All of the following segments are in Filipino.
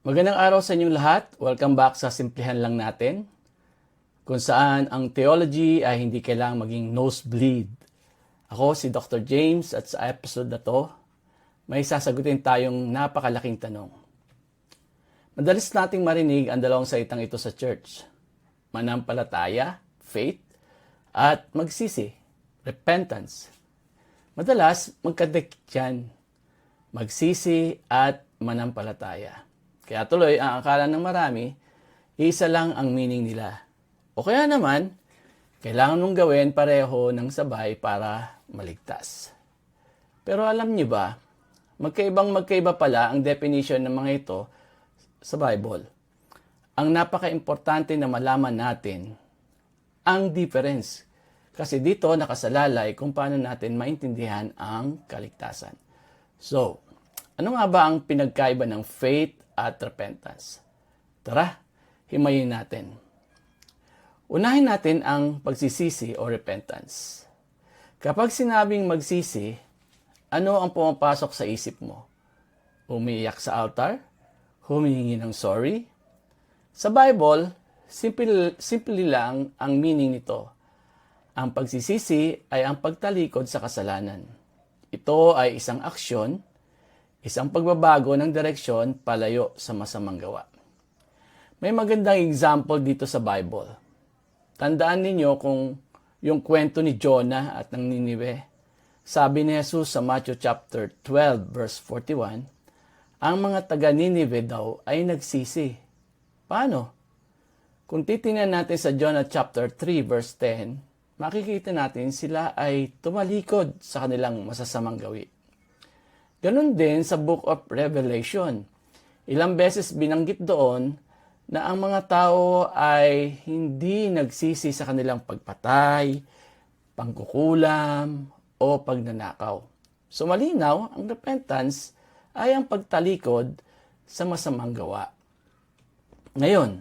Magandang araw sa inyong lahat. Welcome back sa Simplihan Lang Natin, kung saan ang theology ay hindi kailangang maging nosebleed. Ako si Dr. James at sa episode na to, may sasagutin tayong napakalaking tanong. Madalas nating marinig ang dalawang salitang ito sa church. Manampalataya, faith, at magsisi, repentance. Madalas, magkadikit yan. Magsisi at manampalataya. Kaya tuloy, ang akala ng marami, isa lang ang meaning nila. O kaya naman, kailangan mong gawin pareho ng sabay para maligtas. Pero alam niyo ba, magkaibang magkaiba pala ang definition ng mga ito sa Bible. Ang napaka-importante na malaman natin ang difference. Kasi dito nakasalalay kung paano natin maintindihan ang kaligtasan. So, ano nga ba ang pinagkaiba ng faith at repentance? Tara, himayin natin. Unahin natin ang pagsisisi o repentance. Kapag sinabing magsisi, ano ang pumapasok sa isip mo? Umiiyak sa altar? Humihingi ng sorry? Sa Bible, simple, simple lang ang meaning nito. Ang pagsisisi ay ang pagtalikod sa kasalanan. Ito ay isang aksyon, isang pagbabago ng direksyon palayo sa masamang gawa. May magandang example dito sa Bible. Tandaan ninyo kung yung kwento ni Jonah at ng Ninive. Sabi ni Jesus sa Matthew chapter 12 verse 41, ang mga taga Ninive daw ay nagsisi. Paano? Kung titingnan natin sa Jonah chapter 3 verse 10, makikita natin sila ay tumalikod sa kanilang masasamang gawi. Ganon din sa Book of Revelation. Ilang beses binanggit doon na ang mga tao ay hindi nagsisi sa kanilang pagpatay, pangkukulam, o pagnanakaw. So malinaw, ang repentance ay ang pagtalikod sa masamang gawa. Ngayon,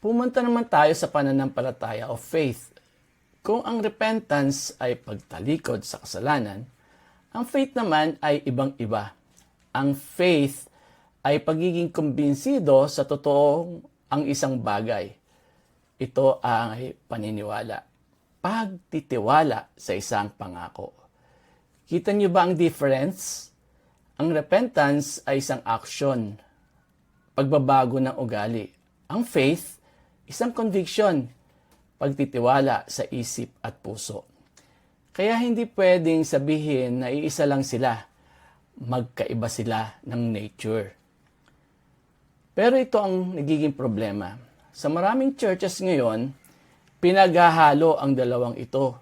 pumunta naman tayo sa pananampalataya o faith. Kung ang repentance ay pagtalikod sa kasalanan, ang faith naman ay ibang-iba. Ang faith ay pagiging kumbinsido sa totoong ang isang bagay. Ito ay paniniwala. Pagtitiwala sa isang pangako. Kita niyo ba ang difference? Ang repentance ay isang action, pagbabago ng ugali. Ang faith, isang conviction, pagtitiwala sa isip at puso. Kaya hindi pwedeng sabihin na iisa lang sila. Magkaiba sila ng nature. Pero ito ang nagiging problema. Sa maraming churches ngayon, pinaghahalo ang dalawang ito.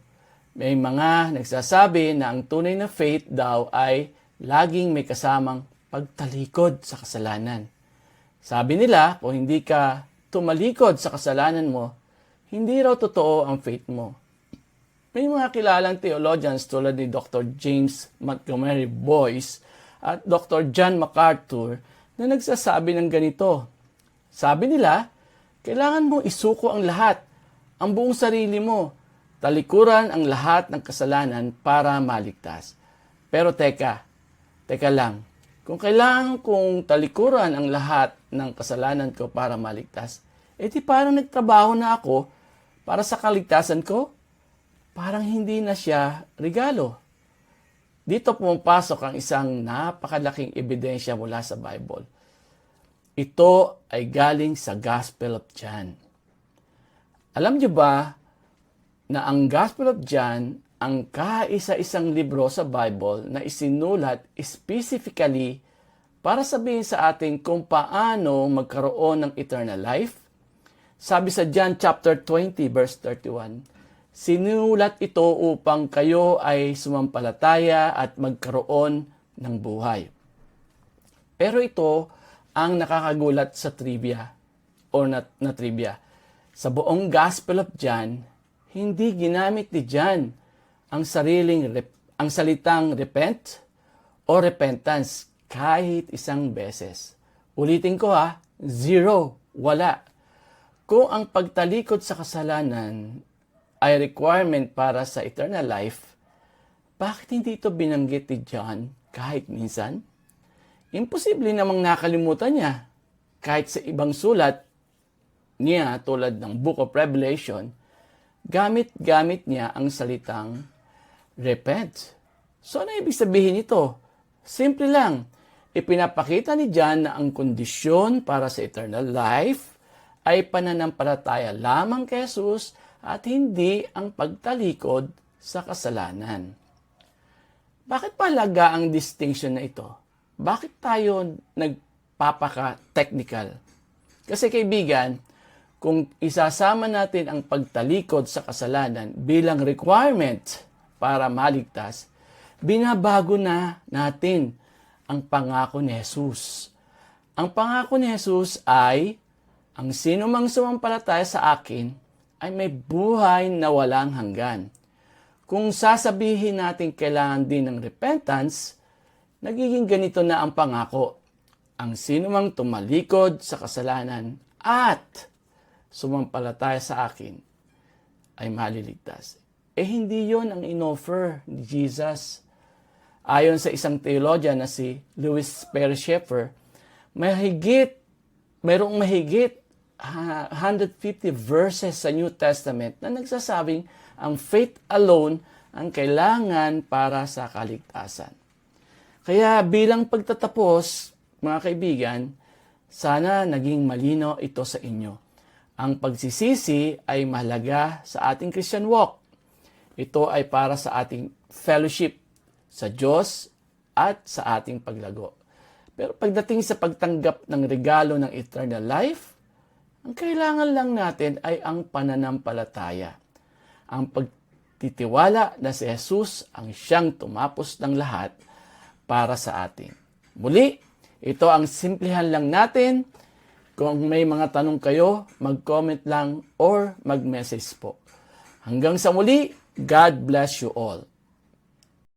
May mga nagsasabi na ang tunay na faith daw ay laging may kasamang pagtalikod sa kasalanan. Sabi nila, kung hindi ka tumalikod sa kasalanan mo, hindi raw totoo ang faith mo. May mga kilalang theologians tulad ni Dr. James Montgomery Boyce at Dr. John MacArthur na nagsasabi ng ganito. Sabi nila, kailangan mo isuko ang lahat, ang buong sarili mo, talikuran ang lahat ng kasalanan para maligtas. Pero teka, teka lang, kung kailangan kong talikuran ang lahat ng kasalanan ko para maligtas, edi parang nagtrabaho na ako para sa kaligtasan ko? Parang hindi na siya regalo. Dito pumapasok ang isang napakalaking ebidensya mula sa Bible. Ito ay galing sa Gospel of John. Alam niyo ba na ang Gospel of John ang kaisa-isang libro sa Bible na isinulat specifically para sabihin sa atin kung paano magkaroon ng eternal life? Sabi sa John chapter 20 verse 31, Sinulat ito upang kayo ay sumampalataya at magkaroon ng buhay. Pero ito ang nakakagulat sa trivia or na, na trivia. Sa buong Gospel of John, hindi ginamit ni John ang sariling ang salitang repent o repentance kahit isang beses. Ulitin ko ha, zero, wala. Kung ang pagtalikod sa kasalanan ay requirement para sa eternal life, bakit hindi ito binanggit ni John kahit minsan? Imposible namang nakalimutan niya. kahit sa ibang sulat niya tulad ng Book of Revelation, gamit-gamit niya ang salitang repent. So ano ibig sabihin nito? Simple lang. Ipinapakita ni John na ang kondisyon para sa eternal life ay pananampalataya lamang kay Jesus at hindi ang pagtalikod sa kasalanan. Bakit mahalaga ang distinction na ito? Bakit tayo nagpapaka-technical? Kasi kaibigan, kung isasama natin ang pagtalikod sa kasalanan bilang requirement para maligtas, binabago na natin ang pangako ni Jesus. Ang pangako ni Jesus ay, ang sino mang sumampalataya sa akin ay may buhay na walang hanggan. Kung sasabihin natin kailangan din ng repentance, nagiging ganito na ang pangako. Ang sino mang tumalikod sa kasalanan at sumampalataya sa akin ay maliligtas. Eh hindi yon ang inoffer ni Jesus. Ayon sa isang theologian na si Louis Perry Schaeffer, mahigit, mayroong mahigit ah, 150 verses sa New Testament na nagsasabing ang faith alone ang kailangan para sa kaligtasan. Kaya bilang pagtatapos, mga kaibigan, sana naging malino ito sa inyo. Ang pagsisisi ay mahalaga sa ating Christian walk. Ito ay para sa ating fellowship sa Diyos at sa ating paglago. Pero pagdating sa pagtanggap ng regalo ng eternal life, ang kailangan lang natin ay ang pananampalataya. Ang pagtitiwala na si Jesus ang siyang tumapos ng lahat para sa atin. Muli, ito ang simplihan lang natin. Kung may mga tanong kayo, mag-comment lang or mag-message po. Hanggang sa muli, God bless you all.